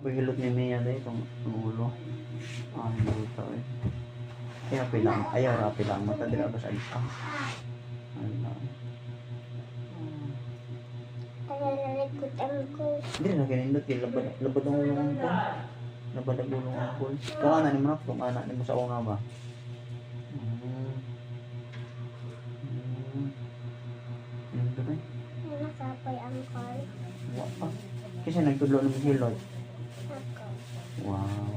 Pagilot ni Mia dahil itong ang ulo. Ah, hindi ito eh. Kaya pilang, ayaw rapi lang. Mata dila ba sa isa? Ano. Hindi na kinindot kay labad labad ang ulo ang ko. Labad ang ulo ang ko. Kung ana ni mo na, kung ana ni mo sa una ba? Hmm. Hmm. Ano ba? Nasapay ang. Wa pa. Kasi nagtudlo ng hilot. Wow.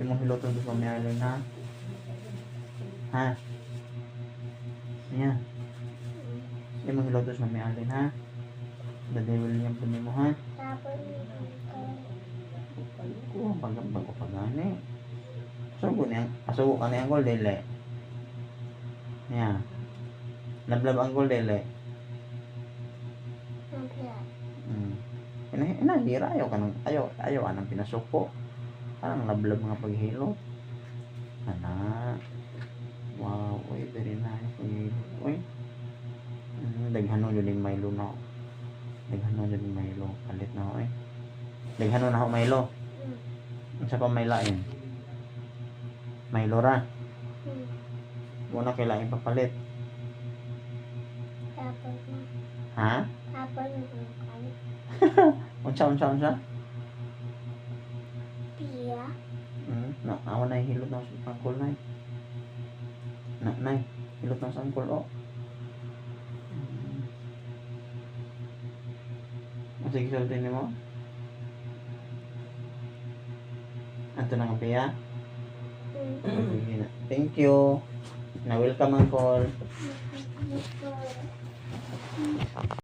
Imong hiloton sa Mami Arlen ha? Ha? Niya. Imong hiloton sa Mami Arlen ha? Dade William po mo ha? Tapon ang. Ko pagambag ko pagani. Asugo niya. Asugo ka niya ang gol dele. Niya. Lablab ang gol dele. Ang plat. Hmm. Ina ina hira ayaw kanang ayaw ayaw anang pinasuko. Parang lablab nga paghilot. Ana. Wow, oy very nice. Oy. Oy. Mm, daghanon yun yung Milo na. Daghanon yun yung Milo. Palit na oy. Daghanon na ako Milo. Hmm. Unsa pa may lain? Milo ra. Hmm. Muna kay lain papalit. Na. Ha? Call. Unsa unsa unsa? Pia. Hmm, na awa na hilot na sa angkol na. Na nay, hilot na sa angkol oh. Hmm. Ang sige ni mo. Ato na nga piya. Hmm. Sige na. Thank you. Na welcome ang call.